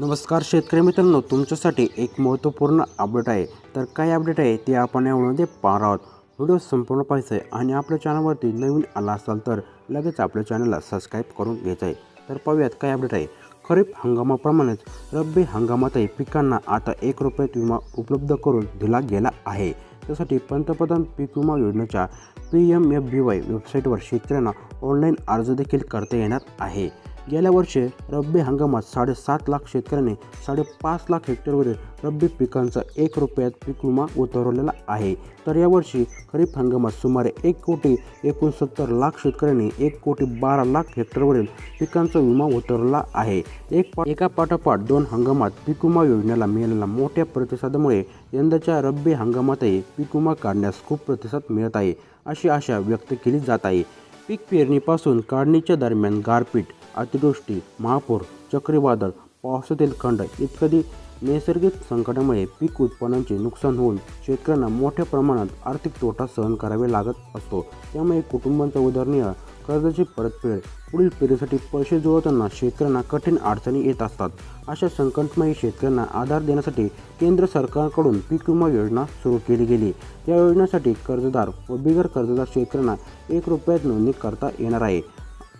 नमस्कार शेतकरी मित्रांनो तुमच्यासाठी एक महत्त्वपूर्ण अपडेट आहे. तर काय अपडेट आहे ते आपण या व्हिडिओमध्ये पाहणार आहोत. व्हिडिओ संपूर्ण पाहिजे आहे आणि आपल्या चॅनलवरती नवीन आला असाल तर लगेच आपल्या चॅनलला सबस्क्राईब करून घ्यायचं आहे. तर पाहूयात काय अपडेट आहे. खरीप हंगामाप्रमाणेच रब्बी हंगामातही पिकांना आता एक रुपयात विमा उपलब्ध करून दिला गेला आहे. त्यासाठी पंतप्रधान पीक विमा योजनेच्या P M F B Y वेबसाईटवर शेतकऱ्यांना ऑनलाईन अर्ज देखील करता येणार आहे. गेल्या वर्षी रब्बी हंगामात साडेसात लाख शेतकऱ्यांनी साडेपाच लाख हेक्टरवरील रब्बी पिकांचा एक रुपयात पीक विमा उतरवलेला आहे. तर यावर्षी खरीप हंगामात सुमारे एक कोटी एकोणसत्तर लाख शेतकऱ्यांनी एक कोटी बारा लाख हेक्टरवरील पिकांचा विमा उतरवला आहे. एक पा एका पाठोपाठ दोन हंगामात पीक विमा योजनेला मिळालेल्या मोठ्या प्रतिसादामुळे यंदाच्या रब्बी हंगामातही पीक विमा काढण्यास खूप प्रतिसाद मिळत आहे अशी आशा व्यक्त केली जात आहे. पीक पेरणीपासून काढणीच्या दरम्यान गारपीट अतिवृष्टी महापूर चक्रीवादळ पावसातील खंड इत्यादी नैसर्गिक संकटामुळे पीक उत्पन्नाचे नुकसान होऊन शेतकऱ्यांना मोठ्या प्रमाणात आर्थिक तोटा सहन करावे लागत असतो. त्यामुळे कुटुंबांचा उदाहरणीय कर्जाची परतफेड पुढील पिढीसाठी पैसे जुळवताना शेतकऱ्यांना कठीण अडचणी येत असतात. अशा संकटमयी शेतकऱ्यांना आधार देण्यासाठी केंद्र सरकारकडून पीक विमा योजना सुरू केली गेली. या योजनेसाठी कर्जदार व बिगर कर्जदार शेतकऱ्यांना एक रुपयात नोंदणी करता येणार आहे.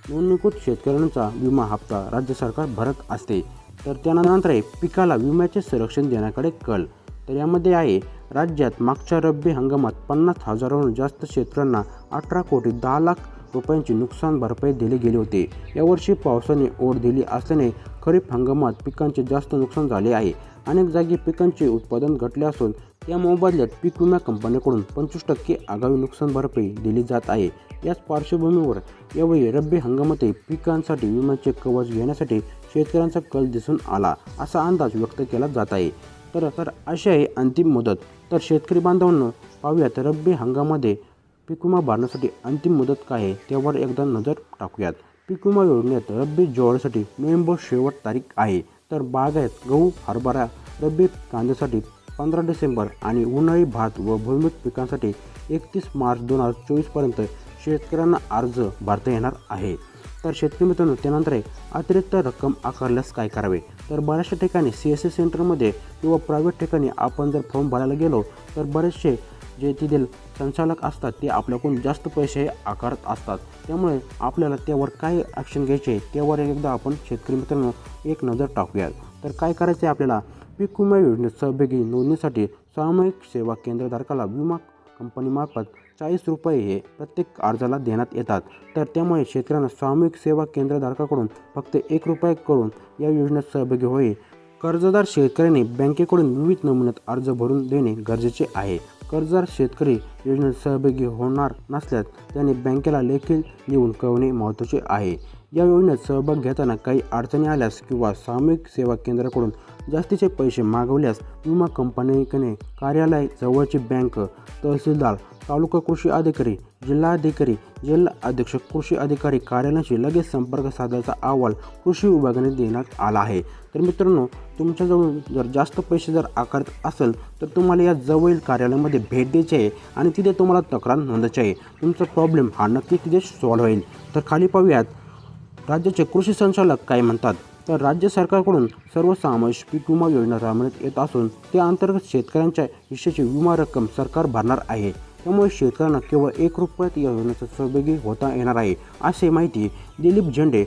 नोंदणीकृत शेतकऱ्यांचा विमा हप्ता राज्य सरकार भरत असते. तर त्यानंतर आहे पिकाला विम्याचे संरक्षण देण्याकडे कल. तर यामध्ये आहे राज्यात मागच्या रब्बी हंगामात पन्नास हजाराहून जास्त शेतकऱ्यांना अठरा कोटी दहा लाख रुपयांची नुकसान भरपाई दिली गेली होती. यावर्षी पावसाने ओढ दिली असल्याने खरीप हंगामात पिकांचे जास्त नुकसान झाले आहे. अनेक जागी पिकांचे उत्पादन घटले असून या मोबदल्यात पीक विमा कंपन्यांकडून पंचवीस टक्के आगामी नुकसान भरपाई दिली जात आहे. याच पार्श्वभूमीवर यावेळी रब्बी हंगामातही पिकांसाठी विम्याचे कवच घेण्यासाठी शेतकऱ्यांचा कल दिसून आला असा अंदाज व्यक्त केला जात आहे. तर तर अशी आहे अंतिम मुदत. तर शेतकरी बांधवांनो पाहूयात रब्बी हंगामामध्ये पीक विमा भरण्यासाठी अंतिम मुदत काय आहे त्यावर एकदा नजर टाकूयात. पीक विमा योजनेत रब्बी ज्वारीसाठी नोव्हेंबर शेवट तारीख आहे. तर बागायत गहू हरभरा रब्बी कांद्यासाठी पंधरा डिसेंबर आणि उन्हाळी भात व भुईमुग पिकांसाठी एकतीस मार्च दोन हजार चोवीसपर्यंत शेतकऱ्यांना अर्ज भरता येणार आहे. तर शेतकरी मित्रांनो त्यानंतर अतिरिक्त रक्कम आकारल्यास काय करावे? तर बऱ्याचशा ठिकाणी सी एस सी सेंटरमध्ये किंवा प्रायव्हेट ठिकाणी आपण जर फॉर्म भरायला गेलो तर बरेचसे जे तेथील संचालक असतात ते आपल्याकडून जास्त पैसे आकारत असतात. त्यामुळे आपल्याला त्यावर काय ॲक्शन घ्यायचे त्यावर एकदा आपण शेतकरी मित्रांनो एक नजर टाकूयात. तर काय करायचं आहे आपल्याला? पीक विमा योजनेत सहभागी नोंदणीसाठी सामूहिक सेवा केंद्रधारकाला विमा कंपनीमार्फत चाळीस रुपये हे प्रत्येक अर्जाला देण्यात येतात. तर त्यामुळे शेतकऱ्यांना सामूहिक सेवा केंद्रधारकाकडून फक्त एक रुपये करून या योजनेत सहभागी होईल. कर्जदार शेतकऱ्यांनी बँकेकडून विविध नमुन्यात अर्ज भरून देणे गरजेचे आहे. कर्जदार शेतकरी योजनेत सहभागी होणार नसल्यास त्यांनी बँकेला लेखी लिहून कळवणे महत्त्वाचे आहे. या योजनेत सहभाग घेताना काही अडचणी आल्यास किंवा सामूहिक सेवा केंद्राकडून जास्तीचे पैसे मागवल्यास विमा कंपनीकडे कार्यालय जवळची बँक तहसीलदार तालुका कृषी अधिकारी जिल्हाधिकारी जिल्हा अधीक्षक कृषी अधिकारी कार्यालयाशी लगेच संपर्क साधायचा अहवाल कृषी विभागाने देण्यात आला आहे. तर मित्रांनो तुमच्याजवळ जर जास्त पैसे जर आकारत असेल तर तुम्हाला या जवळील कार्यालयामध्ये भेट द्यायची आहे आणि तिथे तुम्हाला तक्रार नोंदायची आहे. तुमचा प्रॉब्लेम हा नक्की तिथे सॉल्व्ह होईल. तर खाली पाहूयात राज्याचे कृषी संचालक काय म्हणतात? तर राज्य सरकारकडून सर्वसमावेश पीक विमा योजना राबवण्यात येत असून त्या अंतर्गत शेतकऱ्यांच्या हिश्श्याची विमा रक्कम सरकार भरणार आहे. त्यामुळे शेतकऱ्यांना केवळ एक रुपयात या योजनेचा सहभागी होता येणार आहे अशी माहिती दिलीप झेंडे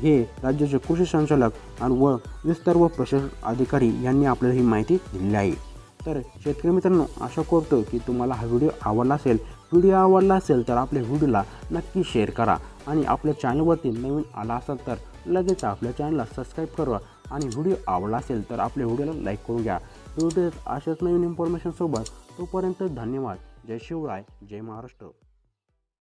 हे राज्याचे कृषी संचालक आणि व विस्तार व प्रशासन अधिकारी यांनी आपल्याला ही माहिती दिली आहे. तर शेतकरी मित्रांनो आशा करतो की तुम्हाला हा व्हिडिओ आवडला असेल. व्हिडिओ आवडला असेल तर आपल्या व्हिडिओला नक्की शेअर करा. आणि आपल्या चॅनलवरती नवीन आला असाल तर लगेच आपल्या चॅनलला सबस्क्राईब करा आणि व्हिडिओ आवडला असेल तर आपल्या व्हिडिओला लाईक करून घ्या. व्हिडिओ अशाच नवीन इन्फॉर्मेशनसोबत तोपर्यंत धन्यवाद. जय शिवराय जय महाराष्ट्र.